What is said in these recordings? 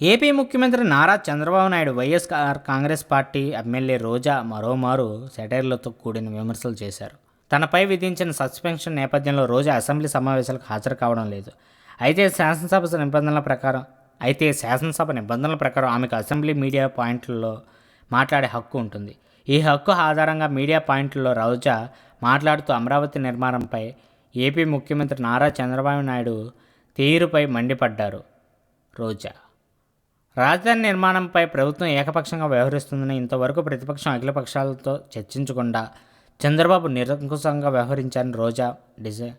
AP ముఖ్యమంత్రి Nara Chandrababu Naidu YSR Congress party MLA Roja మరోమారు సెటైర్లతో కూడిన విమర్శలు చేశారు. తనపై విధించిన సస్పెన్షన్ నేపథ్యంలో రోజా అసెంబ్లీ సమావేశాలకు హాజరు కావడం లేదు. అయితే శాసనసభ నిబంధనల ప్రకారం అయితే శాసనసభ నిబంధనల ప్రకారం ఆమెకు అసెంబ్లీ మీడియా పాయింట్లలో మాట్లాడే హక్కు ఉంటుంది. ఈ హక్కు ఆధారంగా మీడియా పాయింట్లలో రోజా మాట్లాడుతూ అమరావతి నిర్మాణంపై ఏపీ ముఖ్యమంత్రి నారా చంద్రబాబు నాయుడు తీరుపై మండిపడ్డారు రోజా. రాజధాని నిర్మాణంపై ప్రభుత్వం ఏకపక్షంగా వ్యవహరిస్తుందని ఇంతవరకు ప్రతిపక్షం అఖిలపక్షాలతో చర్చించకుండా చంద్రబాబు నిరంకుశంగా వ్యవహరించారని రోజా డిజై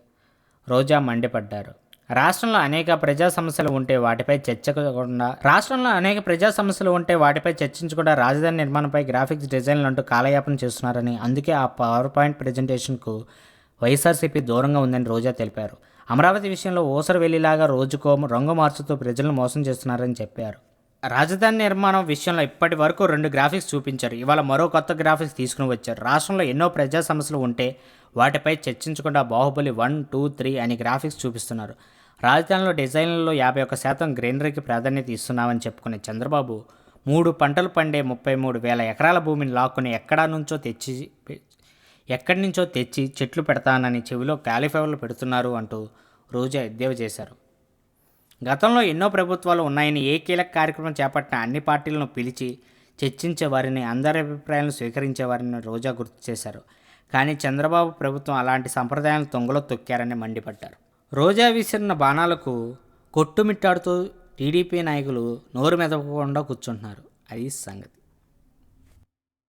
రోజా మండిపడ్డారు. రాష్ట్రంలో అనేక ప్రజా సమస్యలు ఉంటే వాటిపై చర్చకుండా రాష్ట్రంలో అనేక ప్రజా సమస్యలు ఉంటే వాటిపై చర్చించకుండా రాజధాని నిర్మాణంపై గ్రాఫిక్స్ డిజైన్లు అంటూ కాలయాపన చేస్తున్నారని అందుకే ఆ పవర్ పాయింట్ ప్రజెంటేషన్కు వైఎస్ఆర్సీపీ దూరంగా ఉందని రోజా తెలిపారు. అమరావతి విషయంలో ఓసరు వెళ్ళిలాగా రోజుకో రంగు మార్చుతూ ప్రజలను మోసం చేస్తున్నారని చెప్పారు. రాజధాని నిర్మాణం విషయంలో ఇప్పటి వరకు రెండు గ్రాఫిక్స్ చూపించారు. ఇవాళ మరో కొత్త గ్రాఫిక్స్ తీసుకుని వచ్చారు. రాష్ట్రంలో ఎన్నో ప్రజా సమస్యలు ఉంటే వాటిపై చర్చించకుండా బాహుబలి వన్ టూ త్రీ అని గ్రాఫిక్స్ చూపిస్తున్నారు. రాజధానిలో డిజైన్లలో యాభై ఒక్క శాతం గ్రీనరీకి ప్రాధాన్యత ఇస్తున్నామని చెప్పుకునే చంద్రబాబు మూడు పంటలు పండే ముప్పై మూడు వేల ఎకరాల భూమిని లాక్కుని ఎక్కడా నుంచో తెచ్చి ఎక్కడి నుంచో తెచ్చి చెట్లు పెడతానని చెవిలో కాలిఫ్లవర్లు పెడుతున్నారు అంటూ రోజా ఎద్దేవా చేశారు. గతంలో ఎన్నో ప్రభుత్వాలు ఉన్నాయని ఏ కీలక కార్యక్రమం చేపట్టిన అన్ని పార్టీలను పిలిచి చర్చించేవారిని అందరి అభిప్రాయాలను స్వీకరించే వారిని రోజా గుర్తు చేశారు. కానీ చంద్రబాబు ప్రభుత్వం అలాంటి సంప్రదాయాలను తొంగలో తొక్కారని మండిపడ్డారు. రోజా విసిరిన బాణాలకు కొట్టుమిట్టాడుతూ టీడీపీ నాయకులు నోరు మెదపకుండా కూర్చుంటున్నారు. అది సంగతి.